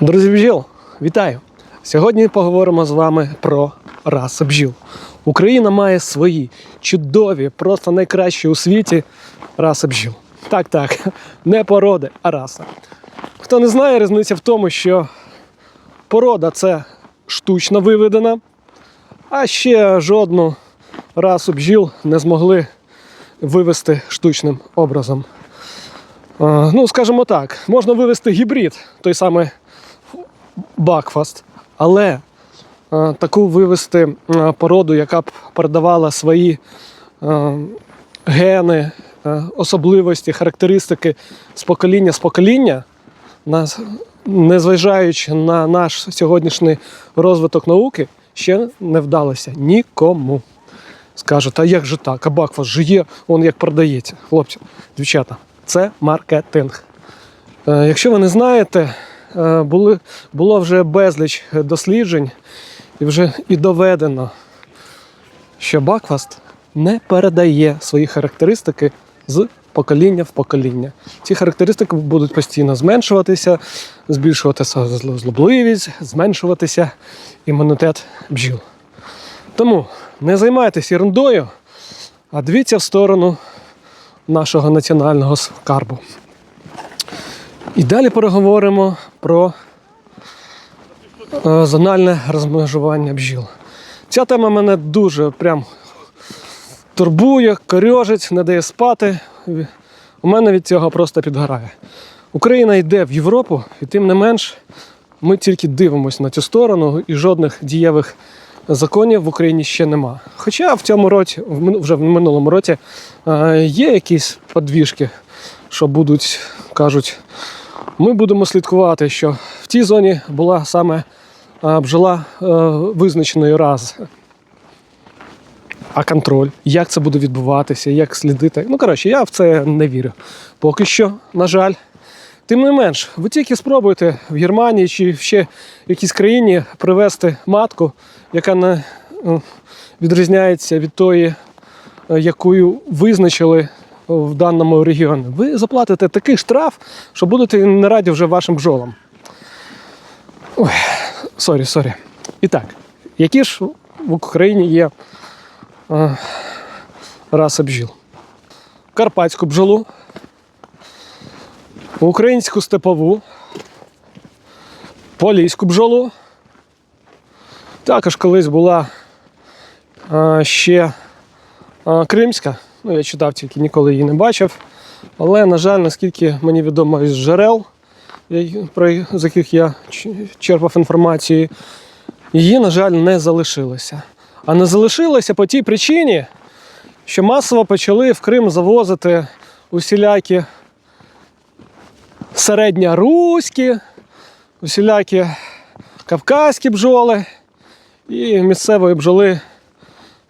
Друзі бджіл, вітаю! Сьогодні поговоримо з вами про раси бджіл. Україна має свої чудові, просто найкращі у світі раси бджіл. Так, так, не породи, а раса. Хто не знає, різниця в тому, що порода це штучно виведена, а ще жодну расу бджіл не змогли вивести штучним образом. Е, Ну, скажімо так, можна вивести гібрид, той самий Бакфаст, але е, таку вивести е, породу, яка б передавала свої е, гени, особливості, характеристики з покоління з покоління, незважаючи на наш сьогоднішній розвиток науки, ще не вдалося нікому. Скажуть, а як же так? А Бакфаст же є, он як продається. Хлопці, дівчата, це маркетинг. Якщо ви не знаєте, були, було вже безліч досліджень і вже і доведено, що Бакфаст не передає свої характеристики з покоління в покоління. Ці характеристики будуть постійно зменшуватися, збільшуватися злобливість, зменшуватися імунітет бджіл. Тому не займайтесь ерундою, а дивіться в сторону нашого національного скарбу. І далі переговоримо про е, зональне розмежування бджіл. Ця тема мене дуже прям турбує, корьожить, не дає спати. У мене від цього просто підгорає. Україна йде в Європу, і тим не менш ми тільки дивимося на цю сторону, і жодних дієвих законів в Україні ще нема. Хоча в цьому році, вже в минулому році, е, є якісь подвіжки, що будуть, кажуть, ми будемо слідкувати, що в тій зоні була саме бджола е, визначеної рази. А контроль, як це буде відбуватися, як слідити. Ну, коротше, я в це не вірю. Поки що, на жаль. Тим не менш, ви тільки спробуйте в Германії чи в ще якійсь країні привезти матку, яка не е, відрізняється від тої, е, якою визначили в даному регіоні. Ви заплатите такий штраф, що будете не раді вже вашим бджолам. Ой, сорі, сорі. І так, які ж в Україні є е, раси бджіл? Карпатську бджолу, українську степову, поліську бджолу. Також колись була е, ще е, кримська. Ну, я читав, тільки ніколи її не бачив. Але, на жаль, наскільки мені відомо із джерел, про з яких я черпав інформацію, її, на жаль, не залишилося. А не залишилося по тій причині, що масово почали в Крим завозити усілякі середньоруські, усілякі кавказькі бджоли, і місцевої бджоли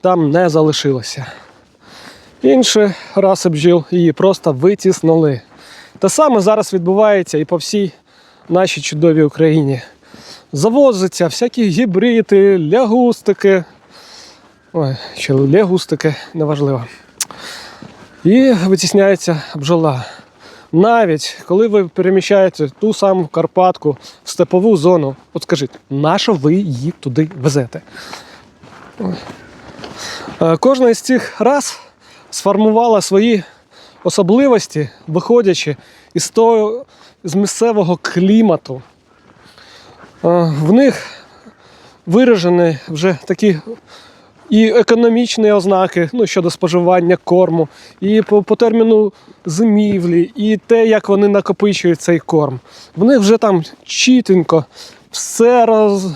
там не залишилося. Інші раси бджіл її просто витіснили. Те саме зараз відбувається і по всій нашій чудовій Україні. Завозяться всякі гібриди, лягустики. Ой, чи лягустики, неважливо. І витісняється бджола. Навіть коли ви переміщаєте ту саму Карпатку в степову зону, от скажіть, на що ви її туди везете? Е, Кожна із цих рас сформувала свої особливості, виходячи із того з місцевого клімату. Е, В них виражені вже такі і економічні ознаки ну, щодо споживання корму, і по, по терміну зимівлі, і те, як вони накопичують цей корм. В них вже там чітенько все роз,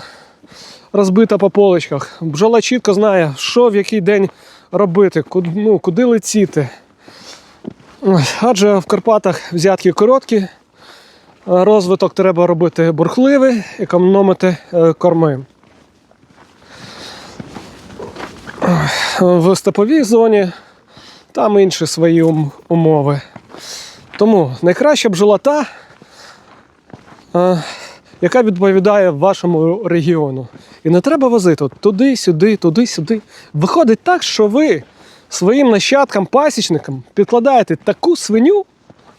розбито по поличках. Бджола чітко знає, що в який день робити, куди, ну, куди летіти. Адже в Карпатах взятки короткі, розвиток треба робити бурхливий, економити е, корми. В степовій зоні там інші свої умови. Тому найкраща бджола та, е, яка відповідає вашому регіону. І не треба возити туди, сюди, туди, сюди. Виходить так, що ви своїм нащадкам, пасічникам підкладаєте таку свиню.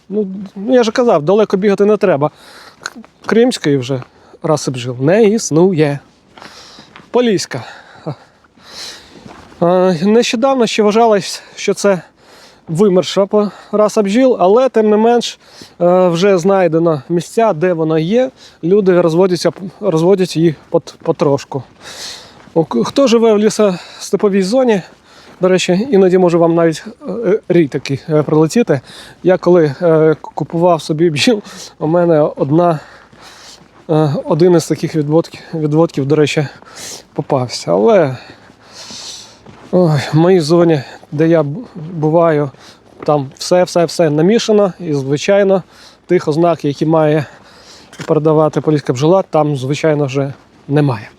Ну, ну, я ж казав, далеко бігати не треба. Кримської вже раси бджіл не існує. Поліська. Нещодавно ще вважалось, що це вимерша по- раса бджіл, але тим не менш е, вже знайдено місця, де вона є. Люди розводяться, розводять її потрошку. Хто живе в лісостеповій зоні, до речі, іноді може вам навіть е, рій такий е, прилетіти. Я коли е, купував собі бджіл, у мене одна, е, один із таких відводків, відводків, до речі, попався. Але ой, в моїй зоні, де я буваю, там все, все, все намішано. І, звичайно, тих ознак, які має передавати поліська бджола, там, звичайно, вже немає.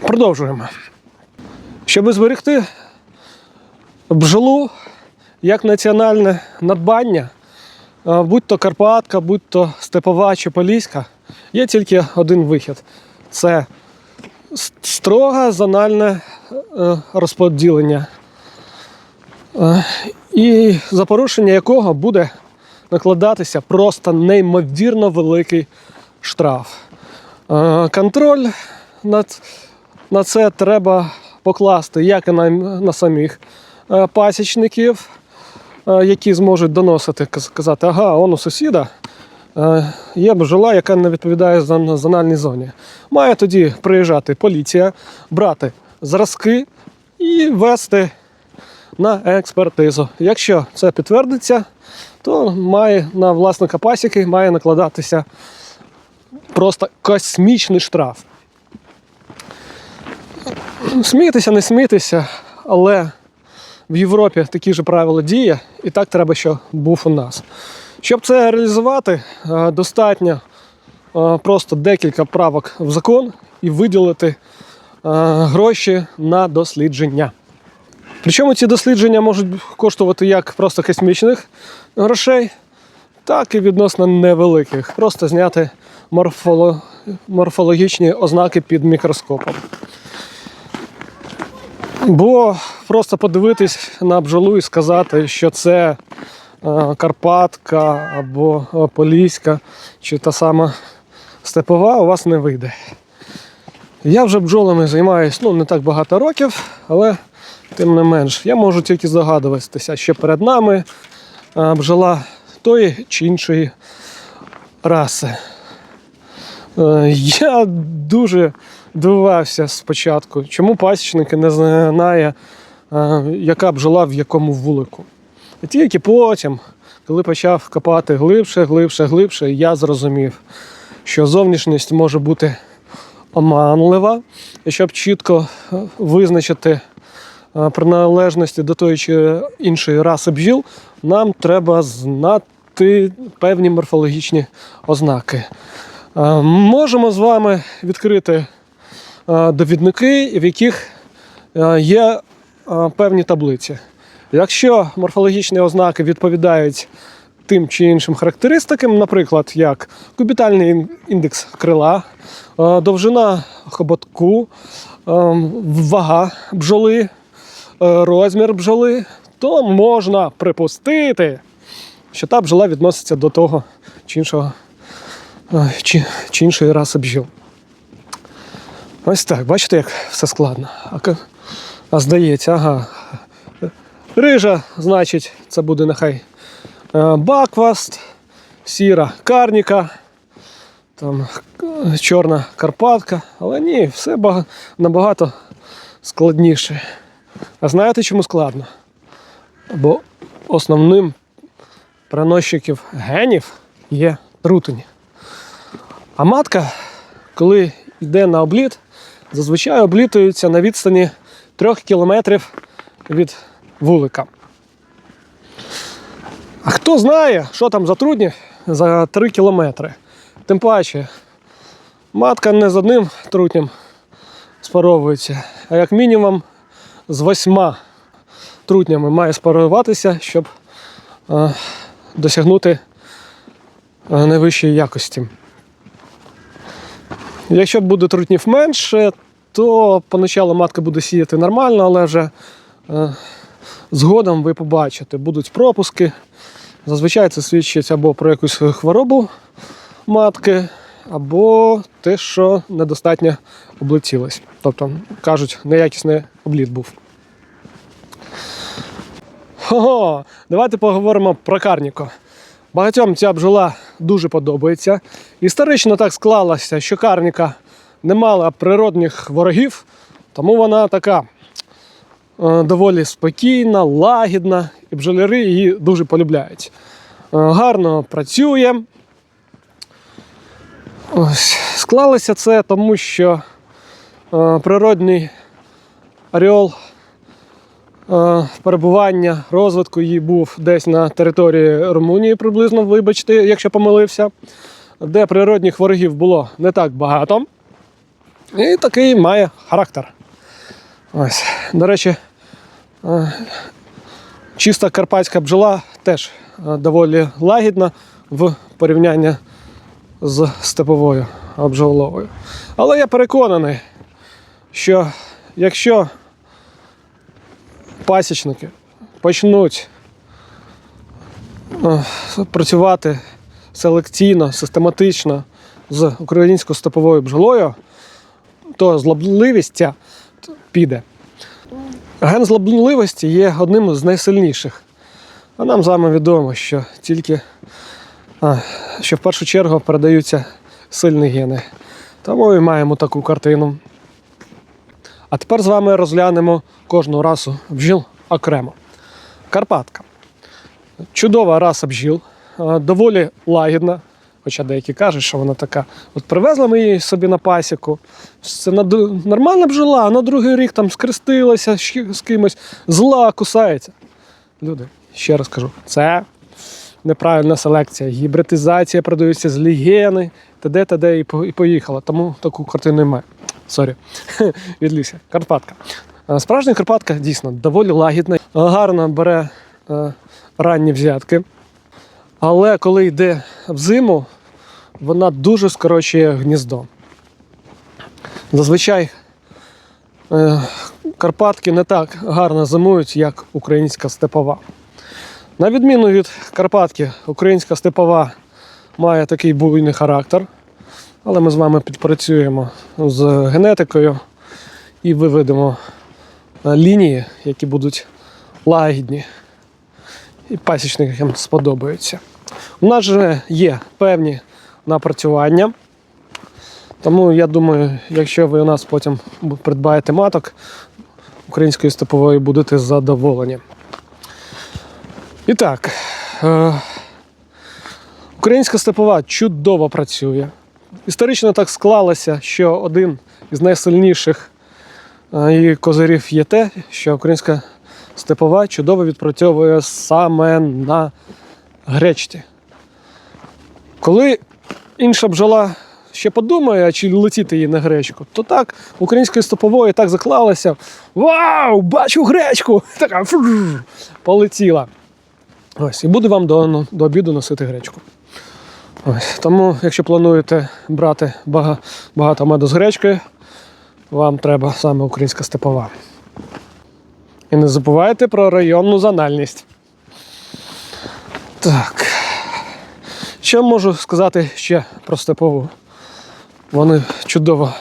Продовжуємо. Щоб зберегти бджолу як національне надбання, будь то Карпатка, будь то Степова чи Поліська, є тільки один вихід. Це строге зональне е, розподілення. Е, І за порушення якого буде накладатися просто неймовірно великий штраф. Е, Контроль над, на це треба покласти як і на, на самих пасічників, які зможуть доносити, казати, ага, он у сусіда є бджола, яка не відповідає зон- зональній зоні. Має тоді приїжджати поліція, брати зразки і вести на експертизу. Якщо це підтвердиться, то має на власника пасіки має накладатися просто космічний штраф. Смійтеся, не смійтеся, але в Європі такі ж правила діє, і так треба, щоб був у нас. Щоб це реалізувати, е, достатньо е, просто декілька правок в закон і виділити е, гроші на дослідження. Причому ці дослідження можуть коштувати як просто космічних грошей, так і відносно невеликих. Просто зняти морфоло... морфологічні ознаки під мікроскопом. Бо просто подивитись на бджолу і сказати, що це Карпатка або е, Поліська, чи та сама степова, у вас не вийде. Я вже бджолами займаюся ну, не так багато років, але тим не менш, я можу тільки здогадуватися, що перед нами е, бджола тої чи іншої раси. Е, Я дуже дивувався спочатку, чому пасічники не знає, е, яка бджола в якому вулику. Тільки потім, коли почав копати глибше, глибше, глибше, я зрозумів, що зовнішність може бути оманлива, і щоб чітко е, визначити е, приналежності до тої чи іншої раси бджіл, нам треба знати певні морфологічні ознаки. Е, Можемо з вами відкрити довідники, в яких є певні таблиці. Якщо морфологічні ознаки відповідають тим чи іншим характеристикам, наприклад, як кубітальний індекс крила, е, довжина хоботку, е, вага бджоли, е, розмір бджоли, то можна припустити, що та бджола відноситься до того чи іншого чи, чи іншої раси бджіл. Ось так, бачите, як все складно. А, а здається, ага. Рижа, значить, це буде нехай е, бакваст, сіра карніка, там е, чорна карпатка. Але ні, все набагато складніше. А знаєте, чому складно? Бо основним переносчиків генів є трутень. А матка, коли йде на обліт, зазвичай облітується на відстані 3 кілометрів від вулика. А хто знає, що там за трудні за 3 кілометри? Тим паче, матка не з одним трутнем спаровується, а як мінімум з восьма трутнями має спаруватися, щоб е, досягнути е, найвищої якості. Якщо буде трутнів менше, то поначалу матка буде сіяти нормально, але вже е, згодом ви побачите, будуть пропуски. Зазвичай це свідчить або про якусь хворобу, матки, або те, що недостатньо облетілось. Тобто, кажуть, неякісний обліт був. Ого, давайте поговоримо про карніку. Багатьом ця бджола дуже подобається. Історично так склалося, що карніка не мала природних ворогів, тому вона така доволі спокійна, лагідна, і бджоляри її дуже полюбляють. Е, Гарно працює. Ось. Склалося це тому, що е, природний оріол е, перебування, розвитку її був десь на території Румунії, приблизно, вибачте, якщо помилився, де природних ворогів було не так багато. І такий має характер. Ось. До речі, е, чиста карпатська бджола теж е, доволі лагідна в порівнянні з степовою бджоловою. Але я переконаний, що якщо пасічники почнуть е, працювати селекційно, систематично з українською степовою бджолою, то злобливість ця піде. Ген злобливості є одним з найсильніших. А нам з вами відомо, що тільки а, що в першу чергу передаються сильні гени. Тому і маємо таку картину. А тепер з вами розглянемо кожну расу бджіл окремо. Карпатка. Чудова раса бджіл, доволі лагідна. Хоча деякі кажуть, що вона така. От привезли ми її собі на пасіку. Це нормальна бджола, а на другий рік там скрестилася з кимось, зла кусається. Люди, ще раз кажу, це неправильна селекція, гібридизація продаються з лігени, т.д. т.д. і по- і поїхала. Тому таку картину немає. Сорі, відлівся. Карпатка. Е, Справжня Карпатка дійсно доволі лагідна, гарно бере е, ранні взятки. Але коли йде в зиму, вона дуже скорочує гніздо. Зазвичай е, Карпатки не так гарно зимують, як українська степова. На відміну від Карпатки, українська степова має такий буйний характер, але ми з вами підпрацюємо з генетикою і виведемо е, лінії, які будуть лагідні і пасічникам сподобаються. У нас же є певні напрацювання. Тому я думаю, якщо ви у нас потім придбаєте маток української степової, будете задоволені. І так, е, українська степова чудово працює. Історично так склалося, що один із найсильніших е, її козирів є те, що українська степова чудово відпрацьовує саме на гречці. Коли інша бджола ще подумає, чи летіти їй на гречку, то так української стопової так заклалася. Вау! Бачу гречку! Така полетіла. Ось, і буду вам до, ну, до обіду носити гречку. Ось, тому, якщо плануєте брати бага- багато меду з гречкою, вам треба саме українська степова. І не забувайте про районну зональність. Так. Що можу сказати ще про степову? Вони чудово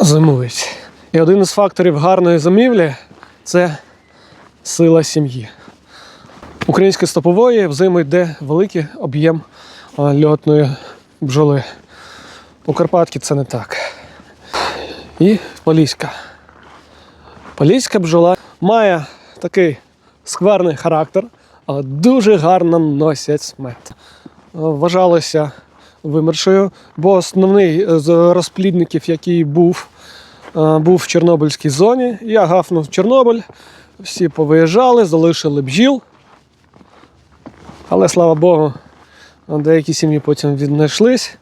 зимують. І один із факторів гарної зимівлі це сила сім'ї. Української степової взиму йде великий об'єм льотної бджоли. У Карпатки це не так. І поліська. Поліська бджола має такий скверний характер, дуже гарно носять мед. Вважалося вимершою, бо основний з розплідників, який був, е, був в Чорнобильській зоні. Я гафнув Чорнобиль, всі повиїжджали, залишили бджіл. Але слава Богу, деякі сім'ї потім віднайшлись,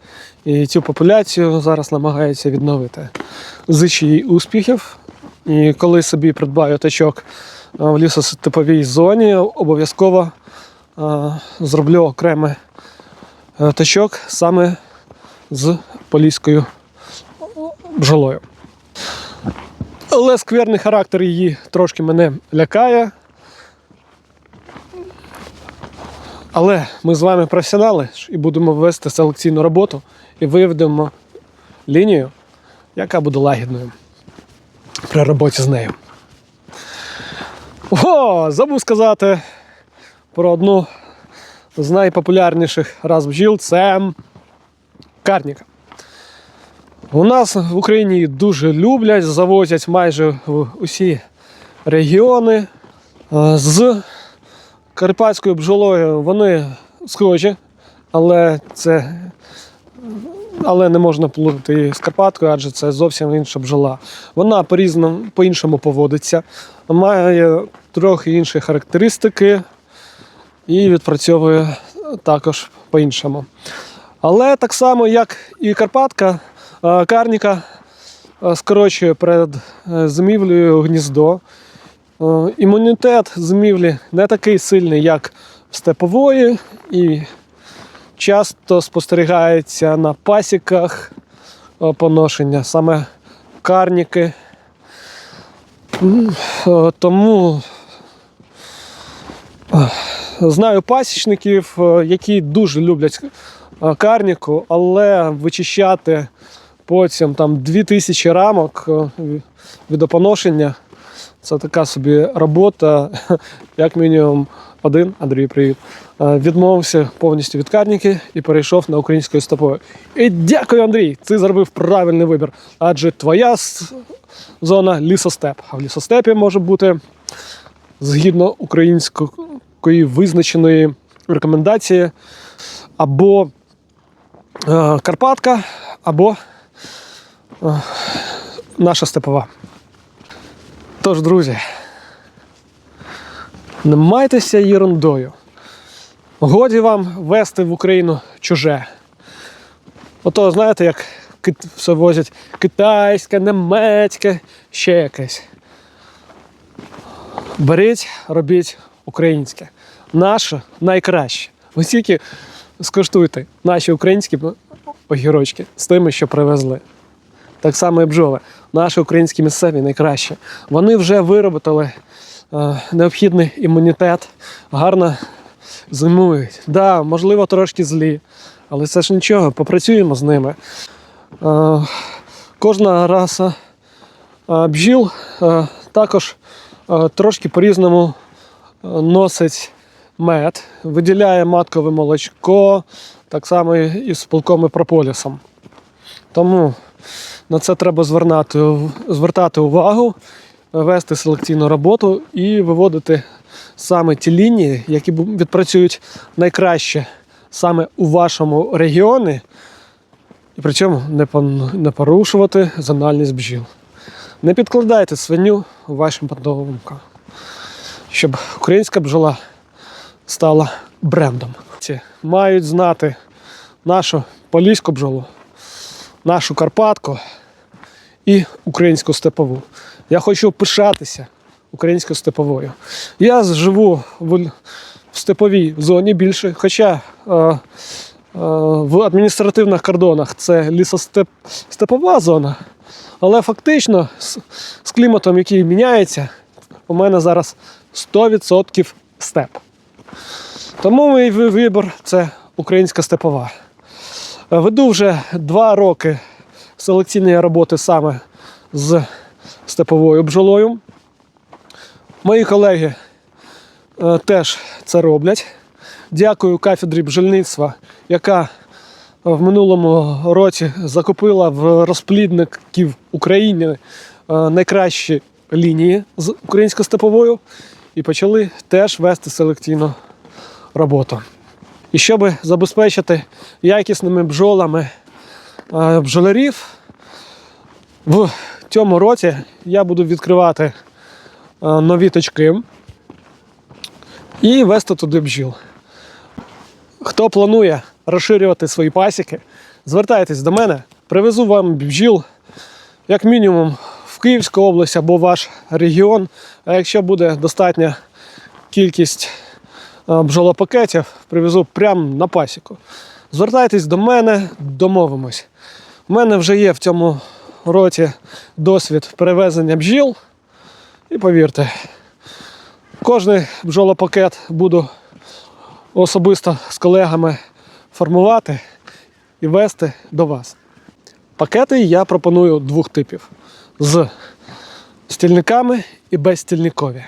і цю популяцію зараз намагаються відновити. Зичу їй успіхів. І коли собі придбаю тачок в лісостеповій зоні, обов'язково зроблю окремий е, тачок саме з поліською бджолою. Але скверний характер її трошки мене лякає. Але ми з вами професіонали і будемо вести селекційну роботу і виведемо лінію, яка буде лагідною при роботі з нею. О, забув сказати про одну з найпопулярніших раз бджіл це карніка. У нас в Україні її дуже люблять, завозять майже в усі регіони. З карпатською бджолою вони схожі, але це але не можна плутати її з Карпаткою, адже це зовсім інша бджола. Вона по-різному, по-іншому поводиться, має трохи інші характеристики і відпрацьовує також по-іншому. Але так само, як і Карпатка, е, Карніка е, скорочує перед е, зимівлею гніздо. Імунітет зимівлі не такий сильний, як в степової, і часто спостерігається на пасіках е, поношення саме карніки. Е, Тому е, знаю пасічників, які дуже люблять карніку, але вичищати потім там 2000 рамок від опоношення. Це така собі робота, як мінімум один, Андрій, привіт, е, відмовився повністю від карніки і перейшов на українською стопою. І дякую, Андрій! Ти зробив правильний вибір. Адже твоя зона лісостеп. А в лісостепі може бути згідно української визначеної рекомендації або е, Карпатка, або е, наша степова. Тож, друзі, не майтеся ерундою. Годі вам вести в Україну чуже. Ото, знаєте, як все возять китайське, немецьке, ще якесь. Беріть, робіть українське. Наше найкраще. Ви тільки скуштуйте наші українські огірочки з тими, що привезли. Так само і бджоли. Наші українські місцеві найкраще. Вони вже виробили необхідний імунітет, гарно зимують. Да, можливо, трошки злі, але це ж нічого, попрацюємо з ними. Е, кожна раса е, бджіл е, також е, трошки по-різному е, носить мед, виділяє маткове молочко, так само і з пилком і прополісом. Тому на це треба звертати увагу, вести селекційну роботу і виводити саме ті лінії, які відпрацюють найкраще саме у вашому регіоні, і при цьому не, порушувати зональність бджіл. Не підкладайте свиню вашим подобамкам, щоб українська бджола стала брендом. Ці мають знати нашу поліську бджолу, нашу Карпатку і українську степову. Я хочу пишатися українською степовою. Я живу в, степовій зоні більше, хоча е, е, в адміністративних кордонах це лісостепова зона, але фактично з, з кліматом, який міняється, у мене зараз 100% степ. Тому мій ви- вибір це українська степова. Е, Веду вже два роки селекційної роботи саме з степовою бджолою. Мої колеги е, теж це роблять. Дякую кафедрі бджільництва, яка в минулому році закупила в розплідників України е, найкращі лінії з українсько-степовою і почали теж вести селекційну роботу. І щоб забезпечити якісними бджолами бджолярів, в цьому році я буду відкривати нові точки і вести туди бджіл. Хто планує розширювати свої пасіки, звертайтесь до мене, привезу вам бджіл як мінімум в Київську область або ваш регіон. А якщо буде достатня кількість бджолопакетів, привезу прямо на пасіку. Звертайтесь до мене, домовимось. У мене вже є в цьому році досвід перевезення бджіл. І повірте, кожний бджолопакет буду особисто з колегами формувати і вести до вас. Пакети я пропоную двох типів: з стільниками і безстільникові.